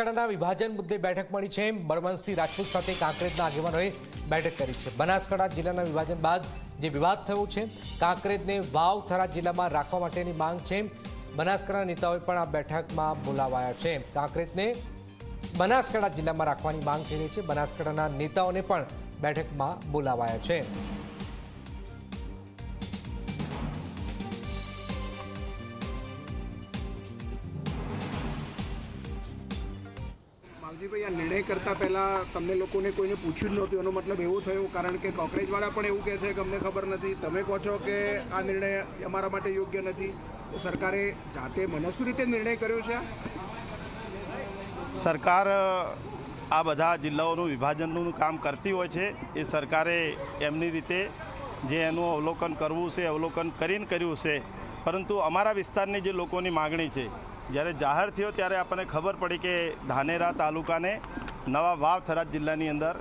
બનાસકાંઠાના વિભાજન મુદ્દે બેઠક મળી છે. બળવંતસિંહ રાજપૂત સાથે કાંકરેજના આગેવાનોએ બેઠક કરી છે. બનાસકાંઠા જિલ્લાના વિભાજન બાદ જે વિવાદ થયો છે, કાંકરેજને વાવ થરાદ જિલ્લામાં રાખવા માટેની માંગ છે. બનાસકાંઠા નેતાઓએ પણ આ બેઠકમાં બોલાવાયા છે. કાંકરેજને બનાસકાંઠા જિલ્લામાં રાખવાની માંગ થઈ રહી છે. બનાસકાંઠાના નેતાઓને પણ બેઠકમાં બોલાવાયા છે. માવજીભાઈ આ નિર્ણય કરતા પહેલા તમને લોકોને કોઈને પૂછ્યું જ નહોતું. એનો મતલબ એવું થયું, કારણ કે કોકરેજવાળા પણ એવું કહે છે કે અમને ખબર નથી. તમે કહો છો કે આ નિર્ણય અમારા માટે યોગ્ય નથી. તો સરકારે જાતે મનસ્વી રીતે નિર્ણય કર્યો છે સરકાર આ બધા જિલ્લાઓનું વિભાજનનું કામ કરતી હોય છે. એ સરકારે એમની રીતે જે એનું અવલોકન કરવું છે, અવલોકન કરીને કર્યું છે. પરંતુ અમારા વિસ્તારની જે લોકોની માગણી છે જ્યારે જાહેર થયો ત્યારે આપણને ખબર પડી કે ધાનેરા તાલુકાને નવા વાવ થરાદ જિલ્લાની અંદર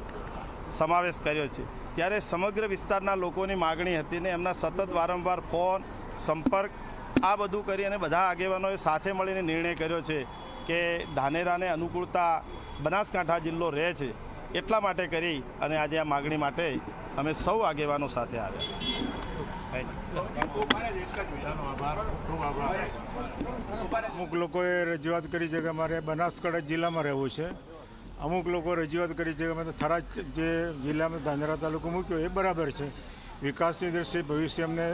સમાવેશ કર્યો છે. ત્યારે સમગ્ર વિસ્તારના લોકોની માગણી હતી ને એમના સતત વારંવાર ફોન, સંપર્ક, આ બધું કરી અને બધા આગેવાનોએ સાથે મળીને નિર્ણય કર્યો છે કે ધાનેરાને અનુકૂળતા બનાસકાંઠા જિલ્લો રહે છે એટલા માટે કરી અને આજે આ માગણી માટે અમે સૌ આગેવાનો સાથે આવ્યા છે થેન્ક યુ અમુક લોકોએ રજૂઆત કરી છે કે અમારે બનાસકાંઠા જિલ્લામાં રહેવું છે. અમુક લોકો રજૂઆત કરી છે કે અમે થરાજ જે જિલ્લામાં ધાંધરા તાલુકો મૂક્યો, એ બરાબર છે. વિકાસની દ્રષ્ટિએ ભવિષ્ય અમને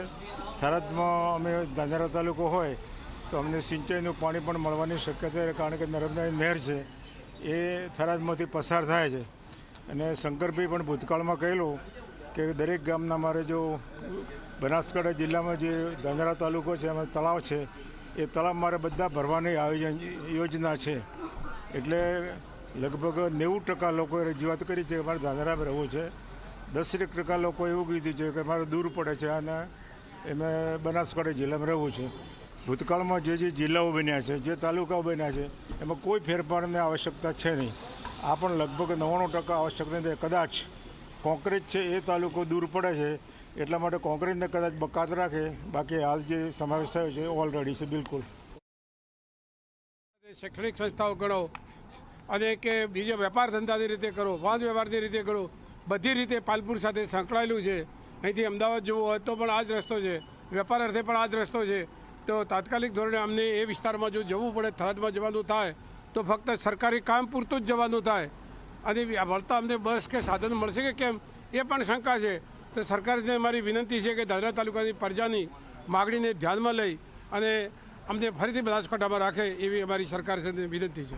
થરાદમાં અમે ધાંધરા તાલુકો હોય, તો અમને સિંચાઈનું પાણી પણ મળવાની શક્યતા કારણ કે નર્મદા નહેર છે, એ થરાદમાંથી પસાર થાય છે. અને શંકરભાઈ પણ ભૂતકાળમાં કહેલું કે દરેક ગામના મારે જો બનાસકાંઠા જિલ્લામાં જે ધાંધરા તાલુકો છે, એમાં તળાવ છે, એ તળાવ મારે બધા ભરવાની આયોજન, યોજના છે. એટલે લગભગ નેવું ટકા લોકોએ રજૂઆત કરી છે કે મારે ધાંધરામાં રહેવું છે. દસેક ટકા લોકો એવું કીધું છે કે મારે દૂર પડે છે અને એમે બનાસકાંઠા જિલ્લામાં રહેવું છે. ભૂતકાળમાં જે જે જિલ્લાઓ બન્યા છે, જે તાલુકાઓ બન્યા છે, એમાં કોઈ ફેરફારની આવશ્યકતા છે નહીં. આ પણ લગભગ નવ્વાણું ટકા આવશ્યકતા કદાચ કોંકરેજ છે એ તાલુકો દૂર પડે છે એટલા માટે કોંકરેજને કદાચ બકાત રાખે. બાકી હાલ જે સમાવેશ થયો છે ઓલરેડી છે, બિલકુલ. શૈક્ષણિક સંસ્થાઓ ગણો અને કે બીજે વેપાર ધંધાની રીતે કરો વાહન વ્યવહારની રીતે કરો, બધી રીતે પાલપુર સાથે સંકળાયેલું છે. અહીંથી અમદાવાદ જવું હોય તો પણ આ જ રસ્તો છે. વેપાર અર્થે પણ આ જ રસ્તો છે. તો તાત્કાલિક ધોરણે અમને એ વિસ્તારમાં જો જવું પડે, થરાદમાં જવાનું થાય, તો ફક્ત સરકારી કામ પૂરતું જ જવાનું થાય. અને વળતા અમને બસ કે સાધન મળશે કે કેમ, એ પણ શંકા છે. તો સરકારને મારી વિનંતી છે કે દાદરા તાલુકાની પ્રજાની માગણીને ધ્યાનમાં લઈ અને અમને ફરીથી બનાસકાંઠામાં રાખે એવી અમારી સરકાર વિનંતી છે.